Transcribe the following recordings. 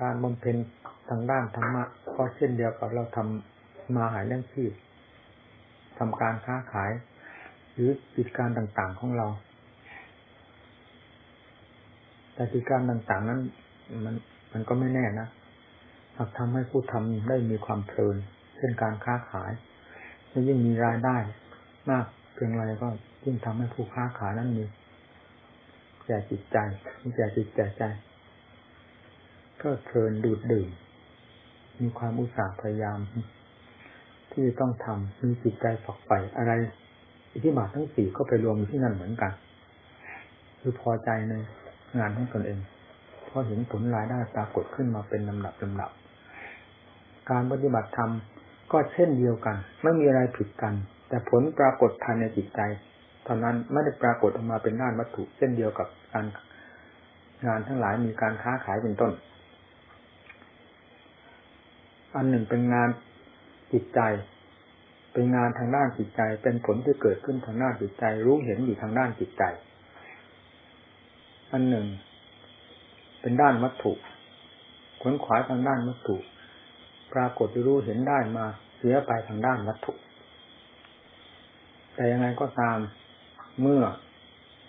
การบำเพ็ญทางด้านธรรมะก็เช่นเดียวกับเราทำมาหาเรื่องชีพทำการค้าขาย หรือกิจการต่างๆของเรา แต่กิจการต่างๆนั้น มันมันก็ไม่แน่นะหากทำให้ผู้ทำได้มีความเพลินเช่นการค้าขายและยิ่งมีรายได้ มากเพียงไรก็ยิ่งทำให้ผู้ค้าขายนั้นมีแก่จิตใจมีแก่จิตแก่ใจ ก็เพลินดูดดื่ม มีความอุตสาห์พยายาม ที่ต้องทำมีจิตใจฝักใฝ่อะไร อิทธิบาททั้งสี่ก็ไปรวมอยู่ที่นั่นเหมือนกัน คือพอใจในงานของตนเองเพราะเห็นผลรายได้ปรากฏขึ้นมาเป็นลำดับลำดับ การปฏิบัติธรรมก็เช่นเดียวกัน ไม่มีอะไรผิดกัน แต่ผลปรากฏภายในจิตใจเท่านั้นไม่ได้ปรากฏออกมาเป็นด้านวัตถุ เช่นเดียวกับการงานทั้งหลายมีการค้าขายเป็นต้น อันหนึ่งเป็นงานจิตใจ เป็นงานทางด้านจิตใจ เป็นผลที่เกิดขึ้นทางด้านจิตใจ รู้เห็นอยู่ทางด้านจิตใจ อันหนึ่ง เป็นด้านวัตถุขนขวายทางด้านวัตถุ ปรากฏรู้เห็นได้มาเสียไปทางด้านวัตถุ แต่ยังไงก็ตามเมื่อ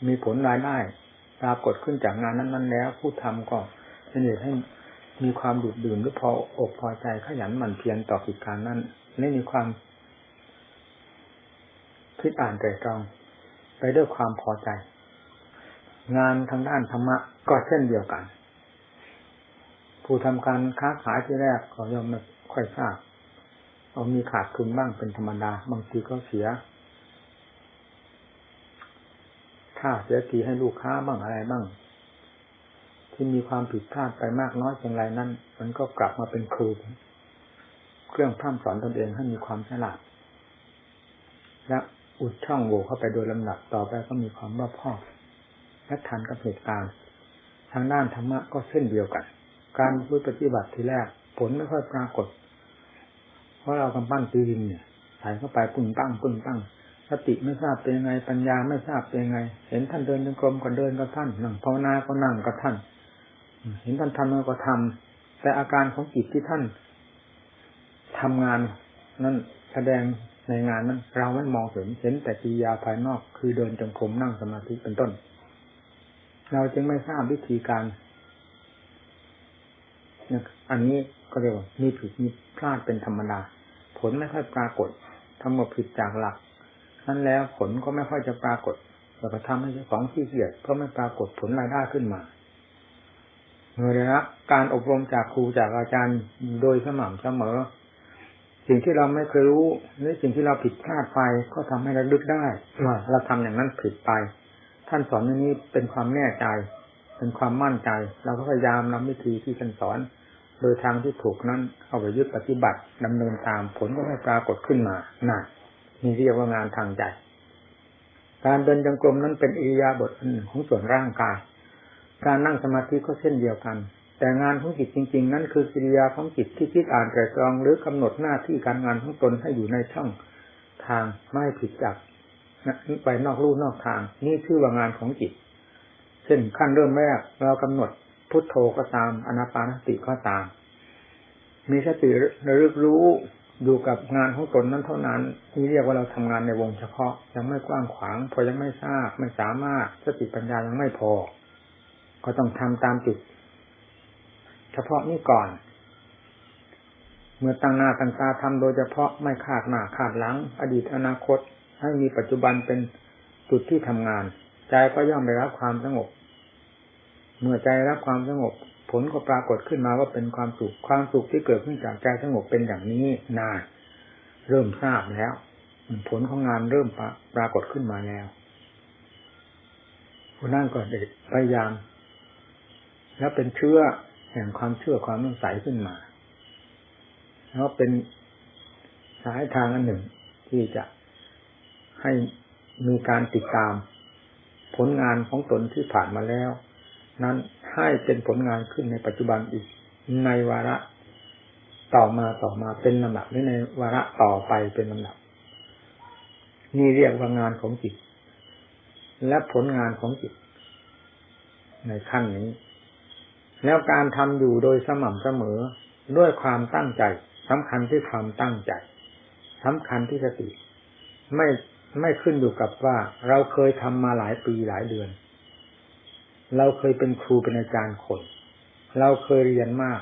มีผลรายได้ปรากฏขึ้นจากงานนั้น ๆ แล้ว ผู้ทำก็เป็นเหตุให้ มีความดุดดื่มหรือพออกพอใจขยันหมั่นเพียรต่อกิจการนั้นไม่มีความคิดอ่านแต่ตรอง ไปด้วยความพอใจ งานทางด้านธรรมะก็เช่นเดียวกัน ผู้ทำการค้าขายที่แรกก็ย่อมไม่ค่อยทราบเอามีขาดทุนบ้างเป็นธรรมดา บางทีก็เสียค่าเสียทีให้ลูกค้าบ้างอะไรบ้าง ที่มีความผิดพลาดไปมากน้อยเพียงไรนั้น มันก็กลับมาเป็นครู เครื่องพร่ำสอนตนเองให้มีความฉลาด และอุดช่องโหว่เข้าไปโดยลำดับต่อไปก็มีความรอบคอบและทันกับเหตุการณ์ ทางด้านธรรมะก็เช่นเดียวกัน การพูดปฏิบัติทีแรก ผลไม่ค่อยปรากฏ เพราะเรากำปั้นตีดินเนี่ยใส่เข้าไปปุ่นตั้งปุ่นตั้งสติไม่ทราบเป็นยังไงปัญญาไม่ทราบเป็นยังไง เห็นท่านเดินจงกรมก็เดินกับท่านนั่งภาวนาก็นั่งกับท่าน เห็นท่านทำก็ทำแต่อาการของจิตที่ท่านทำงานนั้นแสดงในงานนั้นเราไม่มองเห็นเห็นแต่กิริยาภายนอกคือเดินจงกรมนั่งสมาธิเป็นต้น เราจึงไม่ทราบวิธีการอันนี้ก็เรียกว่ามีผิดมีพลาดเป็นธรรมดาผลไม่ค่อยปรากฏทำหมดผิดจากหลักนั้นแล้วผลก็ไม่ค่อยจะปรากฏแต่ก็ทำให้เจ้าของที่เกียดก็ไม่ปรากฏผลรายได้ขึ้นมา เมื่อได้รับการอบรมจากครูจากอาจารย์โดยสม่ำเสมอ สิ่งที่เราไม่เคยรู้หรือสิ่งที่เราผิดพลาดไปก็ทำให้เราลึกได้ว่าเราทำอย่างนั้นผิดไป ท่านสอนอย่างนี้เป็นความแน่ใจ เป็นความมั่นใจ เราก็พยายามนำวิธีที่ท่านสอน โดยทางที่ถูกนั้นเอาไปยึดปฏิบัติดำเนินตามผลก็ไม่ปรากฏขึ้นมาน่ะนี่เรียกว่างานทางใจการเดินจงกรมนั้นเป็นอิริยาบถของส่วนร่างกาย การนั่งสมาธิก็เช่นเดียวกัน แต่งานของจิตจริง ๆ นั้นคือกิริยาของจิตที่คิดอ่านแต่ตรองหรือกำหนดหน้าที่การงานของตนให้อยู่ในช่องทางไม่ผิดจากไปนอกลู่นอกทาง นี่คือว่างานของจิต เช่นขั้นเริ่มแรกเรากำหนดพุทโธก็ตามอนาปานสติก็ตาม มีสติระลึกรู้อยู่กับงานของตนนั้นเท่านั้นนี่เรียกว่าเราทำงานในวงเฉพาะยังไม่กว้างขวาง พอยังไม่ทราบไม่สามารถสติปัญญายังไม่พอ ก็ต้องทำตามจุด เฉพาะนี้ก่อน เมื่อตั้งหน้าตั้งตาทำโดยเฉพาะไม่ขาดหน้าขาดหลัง อดีตอนาคต ให้มีปัจจุบันเป็นจุดที่ทำงาน ใจก็ย่อมได้รับความสงบ เมื่อใจรับความสงบ ผลก็ปรากฏขึ้นมาว่าเป็นความสุขความสุขที่เกิดขึ้นจากใจสงบเป็นอย่างนี้นานเริ่มทราบแล้ว ผลของงานเริ่มปรากฏขึ้นมาแล้วผู้นั่งก็เด็ดพยายาม แล้วเป็นเชื่อแห่งความเชื่อความมั่นใสขึ้นมาแล้วเป็นสายทางอันหนึ่งที่จะให้มีการติดตาม ผลงานของตนที่ผ่านมาแล้ว นั้นให้เป็นผลงานขึ้นในปัจจุบันอีกในวาระต่อมาต่อมาเป็นลำดับหรือในวาระต่อไปเป็นลำดับ นี่เรียกว่างานของจิต และผลงานของจิต ในขั้นนี้ แล้วการทำอยู่โดยสม่ำเสมอด้วยความตั้งใจสำคัญที่ความตั้งใจสำคัญที่สติ ไม่ไม่ขึ้นอยู่กับว่าเราเคยทำมาหลายปีหลายเดือน เราเคยเป็นครูเป็นอาจารย์คน เราเคยเรียนมาก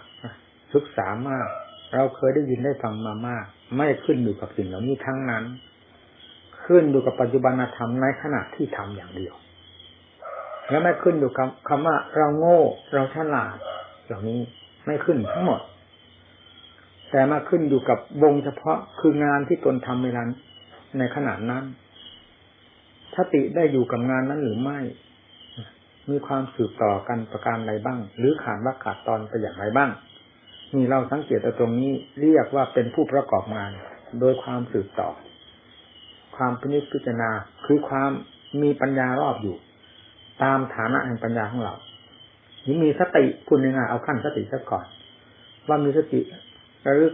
ศึกษามาก เราเคยได้ยินได้ฟังมามาก ไม่ขึ้นอยู่กับสิ่งเหล่านี้ทั้งนั้น ขึ้นอยู่กับปัจจุบันธรรมในขณะที่ทำอย่างเดียว แล้วไม่ขึ้นอยู่กับคำว่าเราโง่ เราฉลาดเหล่านี้ไม่ขึ้นทั้งหมด แต่มาขึ้นอยู่กับวงเฉพาะคืองานที่ตนทำในนั้นในขณะนั้นสติได้อยู่กับงานนั้นหรือไม่ มีความสืบต่อกันประการใดบ้าง หรือขาดว่าขาดตอนไปอย่างไรบ้างนี่เราสังเกตตรงนี้เรียกว่าเป็นผู้ประกอบงาน โดยความสืบต่อ ความพินิจพิจารณาคือความมีปัญญารอบอยู่ ตามฐานะแห่งปัญญาของเรานี่มีสติคุณยังไงเอาขั้นสติซะก่อน ว่ามีสติระลึก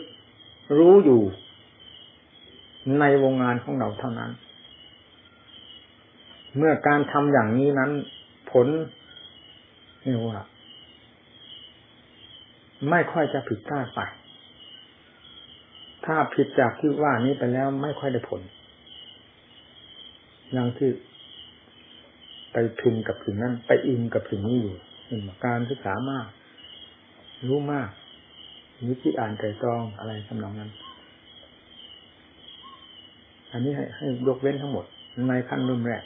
รู้อยู่ในวงงานของเราเท่านั้น เมื่อการทำอย่างนี้นั้น ผลนี่ว่า ไม่ค่อยจะผิดพลาดไป ถ้าผิดจากที่ว่านี้ไปแล้วไม่ค่อยได้ผลอย่างที่ ไปพินกับสิ่งนั้น ไปอินกับสิ่งนี้อยู่เป็นการศึกษามาก รู้มากนิที่อ่านใจตรองอะไรสำนองนั้น อันนี้ให้ให้ยกเว้นทั้งหมด ในขั้นรุ่มแรก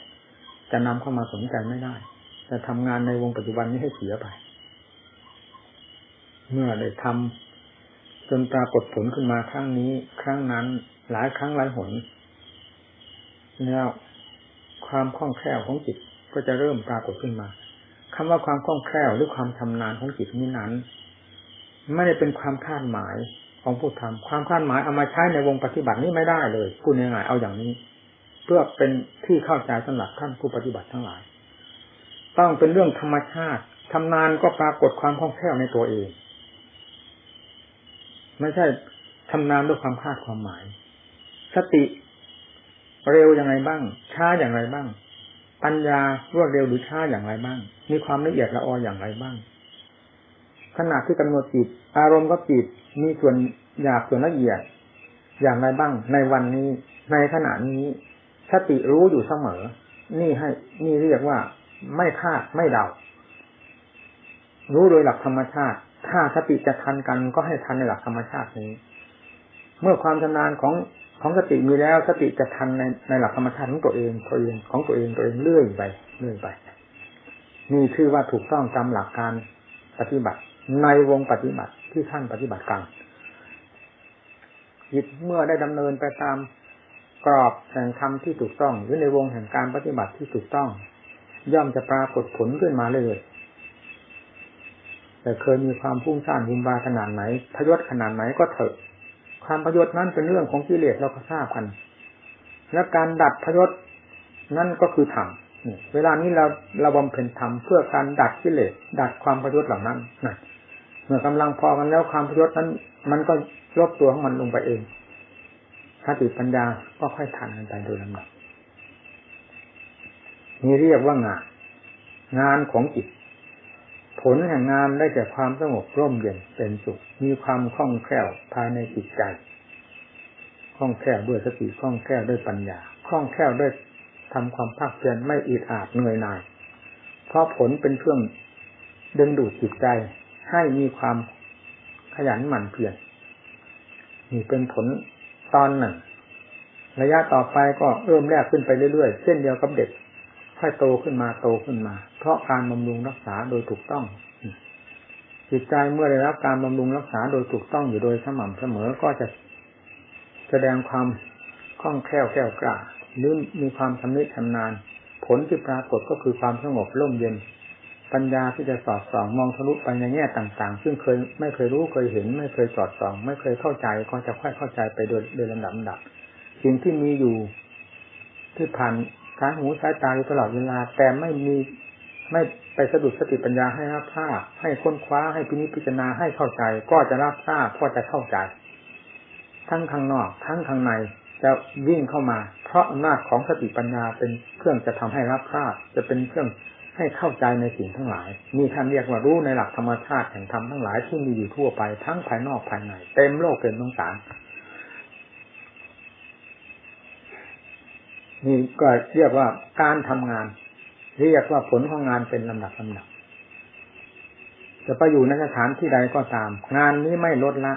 จะนำเข้ามาสนใจไม่ได้ จะทำงานในวงปัจจุบันนี้ให้เสียไป เมื่อได้ทำจนปรากฏผลขึ้นมาครั้งนี้ ครั้งนั้น หลายครั้งหลายหนแล้วความคล่องแคล่วของจิต ก็จะเริ่มปรากฏขึ้นมาคำว่าความคล่องแคล่วหรือความชำนาญของจิตนี้นั้น ไม่ได้เป็นความคาดหมายของผู้ทำความคาดหมายเอามาใช้ในวงปฏิบัตินี้ไม่ได้เลยพูดยังไงเอาอย่างนี้ เพื่อเป็นที่เข้าใจสำหรับท่านผู้ปฏิบัติทั้งหลาย ต้องเป็นเรื่องธรรมชาติทำนานก็ปรากฏความคล่องแคล่วในตัวเอง ไม่ใช่ทำนานด้วยความคาดความหมาย สติเร็วอย่างไรบ้าง ช้าอย่างไรบ้าง ปัญญารวดเร็วหรือช้าอย่างไรบ้าง มีความละเอียดละอออย่างไรบ้าง ขณะที่กำหนดจิต อารมณ์ก็จิตมีส่วนหยาบส่วนละเอียด อย่างไรบ้าง ในวันนี้ในขณะนี้สติรู้อยู่เสมอ นี่ให้ นี่เรียกว่าไม่คาดไม่เดา รู้โดยหลักธรรมชาติ ถ้าสติจะทันกันก็ให้ทันในหลักธรรมชาตินี้ เมื่อความชำนาญของ ของสติมีแล้วสติจะทันในในหลักธรรมชาติของตัวเองตัวเองของตัวเองตัวเองเลื่อยไปเลื่อยไปนี่ชื่อว่าถูกต้องตามหลักการปฏิบัติ ในวงปฏิบัติที่ท่านปฏิบัติกันจิตเมื่อได้ดำเนินไปตามกรอบแห่งธรรมที่ถูกต้อง หรือในวงแห่งการปฏิบัติที่ถูกต้อง ย่อมจะปรากฏผลขึ้นมาเลยแต่เคยมีความพุ่งสร้างบุญบาขนาดไหนพยศขนาดไหนก็เถอะ ความพยศนั้นเป็นเรื่องของกิเลสเราก็ทราบกัน และการดัดพยศนั่นก็คือธรรมเวลานี้เราเราบำเพ็ญธรรมเพื่อการดัดกิเลสดัดความพยศเหล่านั้นนะเมื่อกำลังพอกันแล้วความพยศนั้น มันก็ลบตัวของมันลงไปเองถ้าติปัญญาก็ค่อยทันกันไปโดยลำดับนี่เรียกว่างาน งานของจิต ผลแห่งงานได้แก่ความสงบร่มเย็นเป็นสุข มีความคล่องแคล่วภายในจิตใจคล่องแคล่วด้วยสติคล่องแคล่วด้วยปัญญาคล่องแคล่วด้วยทำความภาคเพียรไม่อิดอาดเหนื่อยหน่าย เพราะผลเป็นเครื่องดึงดูดจิตใจให้มีความขยันหมั่นเพียรนี่เป็นผลตอนหนึ่ง ระยะต่อไปก็เริ่มแรกขึ้นไปเรื่อยๆเส้นเดียวกับเด็ก ค่อยโตขึ้นมาโตขึ้นมา เพราะการบำรุงรักษาโดยถูกต้อง จิตใจเมื่อได้รับการบำรุงรักษาโดยถูกต้องอยู่โดยสม่ำเสมอก็จะแสดงความคล่องแคล่วแก้วกล้าหรือมีความชำนิชำนาญ ผลที่ปรากฏก็คือความสงบร่มเย็น ปัญญาที่จะสอดส่องมองทะลุไปในแง่ต่าง ๆ ซึ่งเคยไม่เคยรู้เคยเห็น ไม่เคยสอดส่อง ไม่เคยเข้าใจก็จะค่อยเข้าใจไปโดยโดยลำดับดับสิ่งที่มีอยู่ที่ผ่าน สาหูสายตาอยู่ตลอดเวลาแต่ไม่มีไม่ไปสะดุดสติปัญญาให้รับทราบให้ค้นคว้าให้พินิจพิจารณาให้เข้าใจ ก็จะรับทราบก็จะเข้าใจ ทั้งข้างนอก ทั้งข้างในจะวิ่งเข้ามา เพราะอำนาจของสติปัญญาเป็นเครื่องจะทำให้รับทราบ จะเป็นเครื่องให้เข้าใจในสิ่งทั้งหลายมีท่านเรียกว่ารู้ในหลักธรรมชาติแห่งธรรมทั้งหลายที่มีอยู่ทั่วไปทั้งภายนอกภายในเต็มโลกเต็มสงสาร นี่ก็เรียกว่าการทำงาน เรียกว่าผลของงานเป็นลำดับลำดับ จะไปอยู่ในสถานที่ใดก็ตาม งานนี้ไม่ลดละ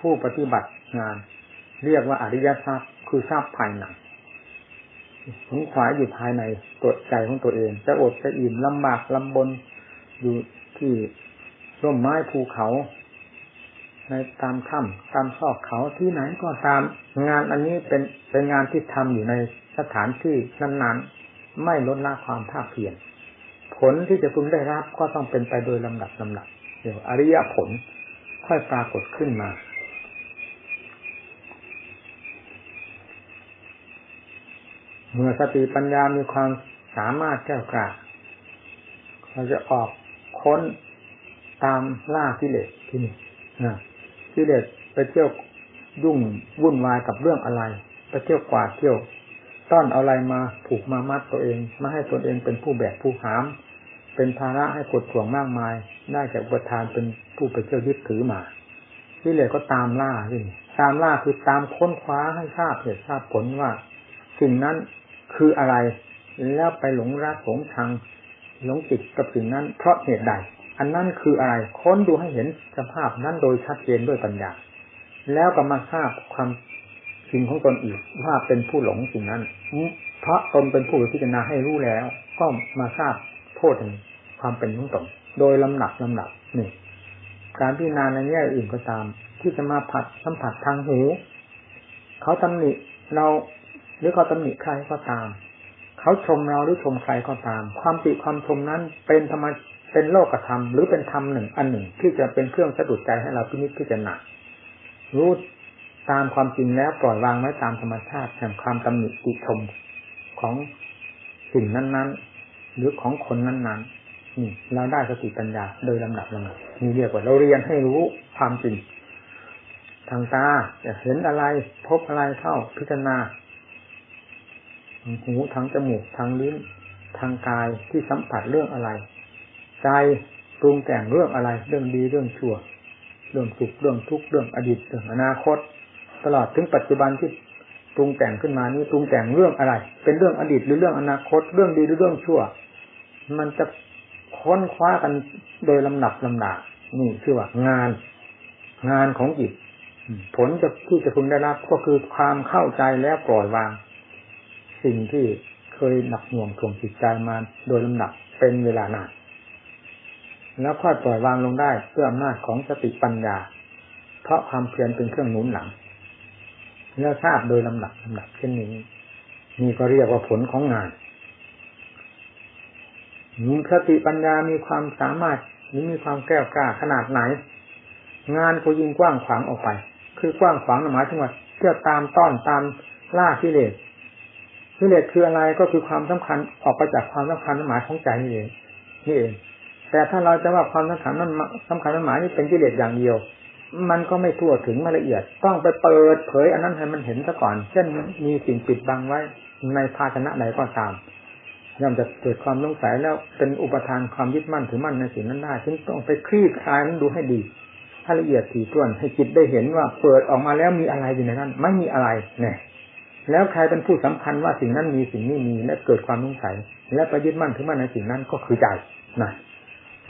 ผู้ปฏิบัติงาน เรียกว่าอริยทรัพย์คือทรัพย์ภายในขงขวายอยู่ภายในตัวใจของตัวเอง จะอดจะอิ่มลำบากลำบนอยู่ที่ร่มไม้ภูเขา ในตามถ้ำตามซอกเขาที่ไหนก็ตามงานอันนี้เป็นเป็นงานที่ทำอยู่ใน สถานที่นั้นๆ ไม่ลดละความภาคเพียรผลที่จะพึงได้รับก็ต้องเป็นไปโดยลำดับลำดับเดี๋ยวอริยผลค่อยปรากฏขึ้นมา เมื่อสติปัญญามีความสามารถแก้วกล้าเราจะออกค้นตามล่ากิเลสที่นี่นะกิเลสไปเที่ยวยุ่งวุ่นวายกับเรื่องอะไร ไปเที่ยวกวาดเที่ยว ต้อนเอาอะไรมาผูกมามัดตัวเองมาให้ตนเองเป็นผู้แบกผู้หาม เป็นภาระให้กดถ่วงมากมายได้จากประทานเป็นผู้ไปเที่ยวยึดถือมาที่เหลือก็ตามล่าที่ตามล่าคือตามค้นคว้าให้ทราบเหตุทราบผลว่า สิ่งนั้นคืออะไรแล้วไปหลงรักหลงชังหลงจิตกับสิ่งนั้น เพราะเหตุใด อันนั้นคืออะไรค้นดูให้เห็นสภาพนั้นโดยชัดเจนด้วยปัญญาแล้วก็มาทราบความ สิ่งของตนอีกว่าเป็นผู้หลงสิ่งนั้นเพราะตนเป็นผู้พิจารณาให้รู้แล้ว ก็มาทราบโทษแห่งความเป็นของตนโดยลำหนักลำหนักนี่การพิจารณาในแง่อื่นก็ตาม ที่จะมาผัดสัมผัสทางหูเขาตำหนิเราหรือเขาตำหนิใครก็ตาม เขาชมเราหรือชมใครก็ตาม ความติความชมนั้นเป็นธรรมเป็นโลกธรรมหรือเป็นธรรมหนึ่งอันหนึ่งที่จะเป็นเครื่องสะดุดใจให้เราพินิจพิจารณารู้ ตามความจริงแล้วปล่อยวางไว้ตามธรรมชาติแห่งความตำหนิติชมของสิ่งนั้น ๆ หรือของคนนั้น ๆ นี่เราได้สติปัญญาโดยลำดับลำดับมีเรียกว่าเราเรียนให้รู้ความจริง ทางตาจะเห็นอะไรพบอะไรเข้าพิจารณาทางหูทางจมูกทางลิ้นทางกายที่สัมผัสเรื่องอะไรใจปรุงแต่งเรื่องอะไร เรื่องดีเรื่องชั่ว เรื่องสุขเรื่องทุกข์เรื่องอดีตเรื่องอนาคต ตลอดถึงปัจจุบันที่ปรุงแต่งขึ้นมานี้ปรุงแต่งเรื่องอะไร เป็นเรื่องอดีตหรือเรื่องอนาคต เรื่องดีหรือเรื่องชั่ว มันจะค้นคว้ากันโดยลำหนับลำดานี่ชื่อว่างาน งานของจิตผลจะที่จะพึงได้รับก็คือความเข้าใจแล้วปล่อยวาง สิ่งที่เคยหนักหน่วงถ่วงจิตใจมาโดยลำดับเป็นเวลานานแล้วค่อยปล่อยวางลงได้ด้วยอำนาจของสติปัญญา เพราะความเพียรเป็นเครื่องหนุนหลัง แล้วทราบโดยลำดับลำดับเช่นนี้นี่ก็เรียกว่าผลของงานมีสติปัญญามีความสามารถมีความแก้วกล้าขนาดไหน งานก็ยิ่งกว้างขวางออกไป คือกว้างขวางหมายถึงว่าเพื่อตามต้อนตามล่ากิเลสกิเลสคืออะไรก็คือความสำคัญออกไปจากความสำคัญหมายของใจนี่เองนี่เองแต่ถ้าเราจะว่าความสำคัญนั้นสำคัญหมายนี่เป็นกิเลสอย่างเดียว มันก็ไม่ทั่วถึงไม่ละเอียด ต้องไปเปิดเผยอันนั้นให้มันเห็นซะก่อน เช่นมีสิ่งปิดบังไว้ในภาชนะใดก็ตามย่อมจะเกิดความสงสัยแล้วเป็นอุปทานความยึดมั่นถือมั่นในสิ่งนั้นได้ จึงต้องไปคลี่คลายมันดูให้ดีถ้ละเอียดถี่ถ้วนให้จิตได้เห็นว่าเปิดออกมาแล้วมีอะไรอยู่ในนั้น ไม่มีอะไรเนี่ยแล้วใครเป็นผู้สำคัญว่าสิ่งนั้นมีสิ่งนี้มีและเกิดความสงสัย และไปยึดมั่นถือมั่นในสิ่งนั้นก็คือใจนะ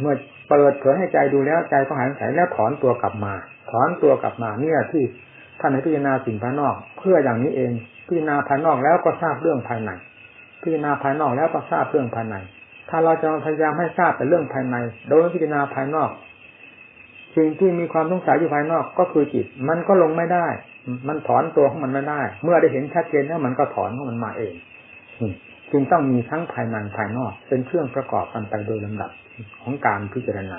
เมื่อเปิดเผยให้ใจดูแล้วใจก็หายสงสัยแล้วถอนตัวกลับมา ถอนตัวกลับมาเนี่ยที่ท่านให้พิจารณาสิ่งภายนอก เพื่ออย่างนี้เองพิจารณาภายนอกแล้วก็ทราบเรื่องภายในพิจารณาภายนอกแล้วก็ทราบเรื่องภายใน ถ้าเราจะพยายามให้ทราบแต่เรื่องภายใน โดยพิจารณาภายนอกสิ่งที่มีความสงสัยอยู่ภายนอกก็คือจิต มันก็ลงไม่ได้ มันถอนตัวของมันไม่ได้ เมื่อได้เห็นชัดเจนแล้วมันก็ถอนของมันมาเองจึงต้องมีทั้งภายในภายนอก เป็นเครื่องประกอบกันไปโดยลำดับ ของการพิจารณา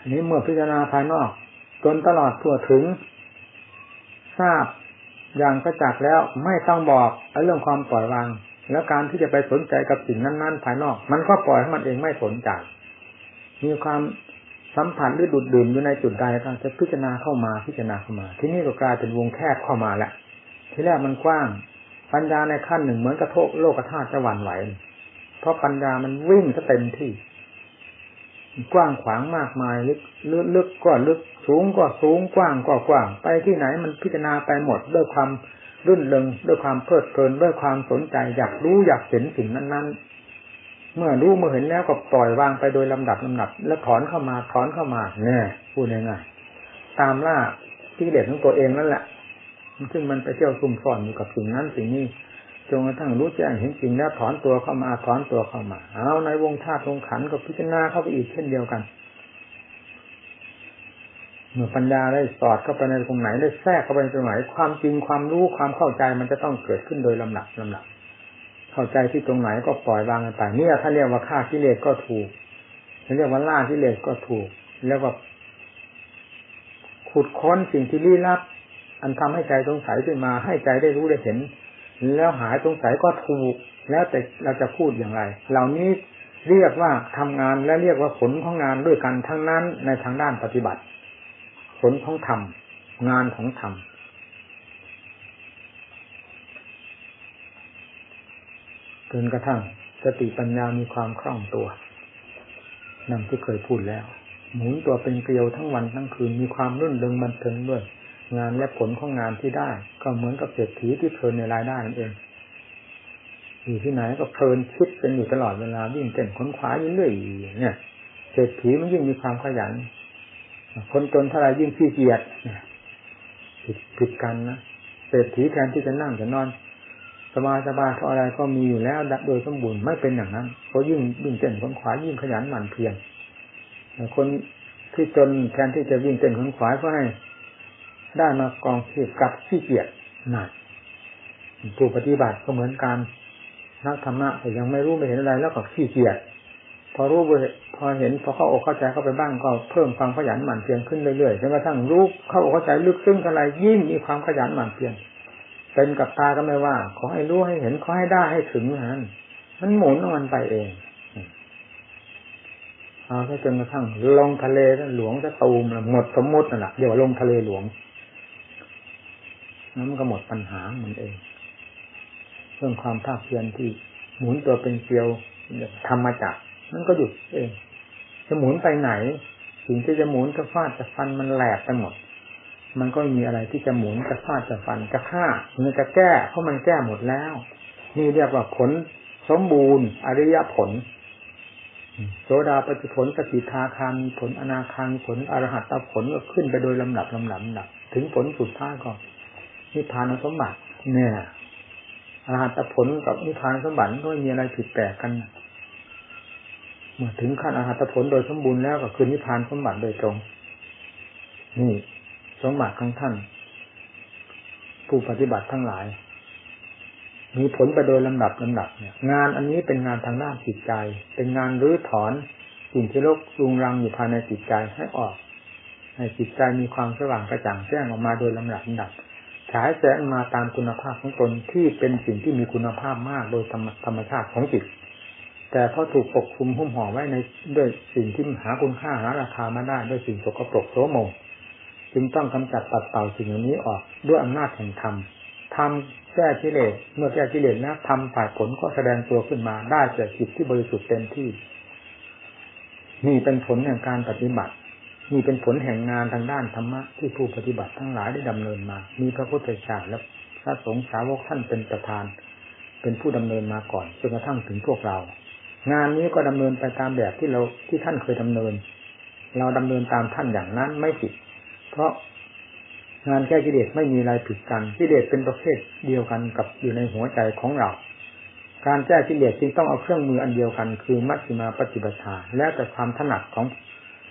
อันี้เมื่อพิจารณาภายนอก จนตลอดทั่วถึง ทราบอย่างกระจักแล้วไม่ต้องบอกเรื่องความปล่อยวาง แล้วการที่จะไปสนใจกับสิ่งนั้น ๆ ภายนอก มันก็ปล่อยให้มันเองไม่สนใจมีความสัมผัสหรือดุดดื่มอยู่ในจุดใดก็จะพิจารณาเข้ามาพิจารณาเข้ามา ที่นี่ก็กลายเป็นวงแคบเข้ามาแหละที่แรกมันกว้าง ปัญญาในขั้นหนึ่งเหมือนกระโทกโลกธาตุจะหวั่นไหว เพราะปัญญามันวิ่งซะเต็มที่ กว้างขวางมากมายลึกลึกลึกก็ลึกสูงก็สูงกว้างก็กว้าง ไปที่ไหนมันพิจารณาไปหมดด้วยความรื่นเริงด้วยความเพลิดเพลินด้วยความสนใจอยากรู้อยากเห็นสิ่งนั้นๆ เมื่อรู้เมื่อเห็นแล้วก็ปล่อยวางไปโดยลำดับลำดับ แล้วถอนเข้ามาถอนเข้ามาเนี่ยพูดง่ายๆตามล่าที่เด็ดของตัวเองนั่นแหละซึ่งมันไปเที่ยวซุ่มซ่อนอยู่กับสิ่งนั้นสิ่งนี้ จนกระทั่งรู้แจ้งเห็นจริงแล้วถอนตัวเข้ามาถอนตัวเข้ามาเอาในวงธาตุวงขันก็พิจารณาเข้าไปอีกเช่นเดียวกันเมื่อปัญญาได้สอดเข้าไปในตรงไหนได้แทรกเข้าไปในตรงไหนความจริงความรู้ความเข้าใจมันจะต้องเกิดขึ้นโดยลำดับลำดับ เข้าใจที่ตรงไหนก็ปล่อยวางกันไปเนี่ยถ้าเรียกว่าฆ่ากิเลสก็ถูกเรียกว่าล่ากิเลสก็ถูก แล้วก็ขุดค้นสิ่งที่ลี้ลับ อันทำให้ใจสงสัยขึ้นมาให้ใจได้รู้ได้เห็น แล้วหายสงสัยก็ถูก แล้วแต่เราจะพูดอย่างไร เหล่านี้เรียกว่าทำงานและเรียกว่าผลของงานด้วยกันทั้งนั้นในทางด้านปฏิบัติ ผลของธรรมงานของธรรมจนกระทั่งสติปัญญามีความคล่องตัวนั่นที่เคยพูดแล้ว หมุนตัวเป็นเกลียวทั้งวันทั้งคืนมีความรุ่นเริงบันเทิงด้วย งานและผลของงานที่ได้ ก็เหมือนกับเศรษฐีที่เพลินในรายได้นั่นเอง อยู่ที่ไหนก็เพลินคิดเป็นอยู่ตลอดเวลาวิ่งเต้นค้นคว้าอยู่เรื่อยเนี่ยเศรษฐีมันยิ่งมีความขยัน คนจนเท่าไรยิ่งขี้เกียจผิดผิดกันนะเศรษฐีแทนที่จะนั่งจะนอน สบายสบายเพราอะไรก็มีอยู่แล้วโดยสมบูรณ์ไม่เป็นอย่างนั้นเพราะยิ่งยิ่งเต้นขนขวายิ่งขยันหมั่นเพียรคนที่จนแทนที่จะวิ่งเต้นขนขวาก็ให้ ได้มากองเียบกับขี้เกียจหนักผู้ปฏิบัติก็เหมือนกันนักธรรมะแต่ยังไม่รู้ไม่เห็นอะไรแล้วก็ขี้เกียจพอรู้พอเห็นพอเข้าอกเข้าใจเข้าไปบ้างก็เพิ่มความขยันหมั่นเพียรขึ้นเรื่อยๆจนกระทั่งรู้เข้าอกเข้าใจลึกซึ้งอะไรยิ่งมีความขยันหมั่นเพียรเป็นกับตาก็ไม่ว่า ขอให้รู้ให้เห็นขอให้ได้ให้ถึงนั้นมันหมุนมันไปเองเอาแค่จนกระทั่งลงทะเลหลวงจะตูมหมดสมมตินั่นแหละเดี๋ยวลงทะเลหลวง นั้นก็หมดปัญหามันเองเรื่องความภาคเพียรที่หมุนตัวเป็นเกลียวทำมาจากมันก็หยุดเอง จะหมุนไปไหนสิ่งที่จะหมุนจะฟาดจะฟันมันแหลกไปหมด มันก็มีอะไรที่จะหมุนจะฟาดจะฟันจะฆ่ามันจะแก้ เพราะมันแก้หมดแล้ว นี่เรียกว่าผลสมบูรณ์ อริยผลโสดาปฏิผลสกิทาคามีผลอนาคามีผลอรหัตตผลก็ขึ้นไปโดยลำดับลำดับลำดับ ถึงผลสุดท้ายก็ นิพพานสมบัติเนี่ยอรหัตผลกับนิพพานสมบัติก็ไม่มีอะไรผิดแปลกกันเมื่อถึงขั้นอาหารผลโดยสมบูรณ์แล้วก็คือนิพพานสมบัติโดยตรง นี่ สมบัติของท่าน ผู้ปฏิบัติทั้งหลาย มีผลไปโดยลำดับลำดับเนี่ย งานอันนี้เป็นงานทางด้านจิตใจ เป็นงานรื้อถอนสิ่งที่ลกลุงรังอยู่ภายในจิตใจให้ออกให้จิตใจมีความสว่างกระจ่างแจ้งออกมาโดยลำดับลำดับ ฉายแสงมาตามคุณภาพของตนที่เป็นสิ่งที่มีคุณภาพมากโดยธรรมชาติของจิต แต่พอถูกปกคลุมหุ้มห่อไว้ในด้วยสิ่งที่หาคุณค่าหาราคามาได้ด้วยสิ่งสกปรกโสมมจึงต้องกำจัดตัดเต่าสิ่งเหล่านี้ออกด้วยอำนาจแห่งธรรมทำแก้กิเลสเมื่อแก้กิเลสนะทำฝ่ายผลก็แสดงตัวขึ้นมาได้แก่จิตที่บริสุทธิ์เต็มที่นี่เป็นผลแห่งการปฏิบัติ นี่เป็นผลแห่งงานทางด้านธรรมะที่ผู้ปฏิบัติทั้งหลายได้ดำเนินมา มีพระพุทธเจ้าและพระสงฆ์สาวกท่านเป็นประธาน เป็นผู้ดำเนินมาก่อนจนกระทั่งถึงพวกเรา งานนี้ก็ดำเนินไปตามแบบที่เราที่ท่านเคยดำเนิน เราดำเนินตามท่านอย่างนั้นไม่ผิด เพราะงานแก้กิเลสไม่มีอะไรผิดกันกิเลสเป็นประเภทเดียวกันกับอยู่ในหัวใจของเรา การแก้กิเลสจึงต้องเอาเครื่องมืออันเดียวกัน คือมัชฌิมาปฏิบัติาแล้วแต่ความถนัดของ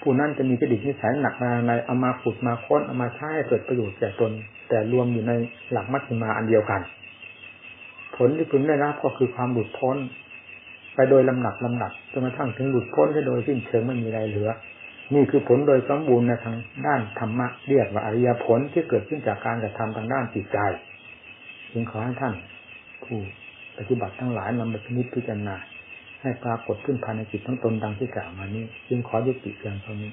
ผู้นั้นจะมีจดิตนิสัยหนักมาในเอามาขุดมาค้นเอามาใช้ให้เกิดประโยชน์แก่ตน แต่รวมอยู่ในหลักมัชฌิมาอันเดียวกัน ผลที่พึงได้รับก็คือความหลุดพ้น ไปโดยลำหนักลำหนักจนกระทั่งถึงหลุดพ้นไปโดยสิ้นเชิงไม่มีอะไรเหลือ นี่คือผลโดยสมบูรณ์ในทางด้านธรรมะเรียกว่าอริยผลที่เกิดขึ้นจากการกระทำทางด้านจิตใจจึงขอให้ท่านผู้ปฏิบัติทั้งหลายนำไปพิจารณา ให้ปรากฏขึ้นภายในจิตทั้งตนดังที่กล่าวมานี้ จึงขอยุติเพียงเท่านี้